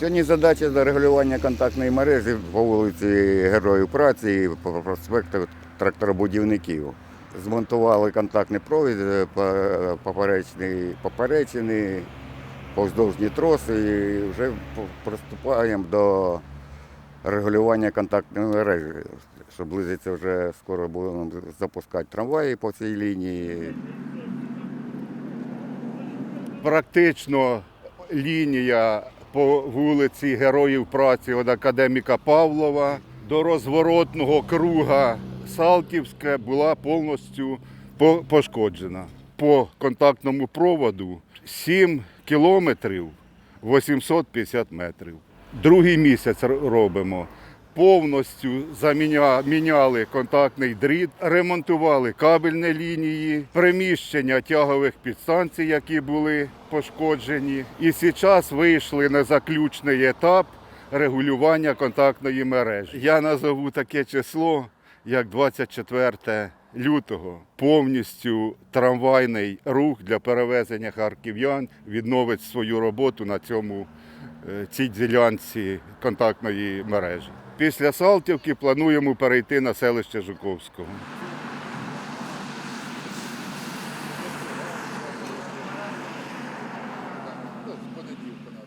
Сьогодні задача за регулювання контактної мережі по вулиці Героїв праці і по проспекту тракторобудівників. Змонтували контактний провід, е, поперечний, поперечини, повздовжні троси і вже приступаємо до регулювання контактної мережі. Що близиться вже скоро будемо запускати трамваї по цій лінії. Практично лінія по вулиці Героїв праці від академіка Павлова до розворотного круга Салтівське була повністю пошкоджена. По контактному проводу 7 кілометрів 850 метрів. Другий місяць робимо. Повністю заміня- міняли контактний дріт, ремонтували кабельні лінії, приміщення тягових підстанцій, які були пошкоджені. І зараз вийшли на заключний етап регулювання контактної мережі. Я назову таке число, як 24 лютого. Повністю трамвайний рух для перевезення харків'ян відновить свою роботу на цьому е, цій ділянці контактної мережі. Після Салтівки плануємо перейти на селище Жуковського. З понеділка.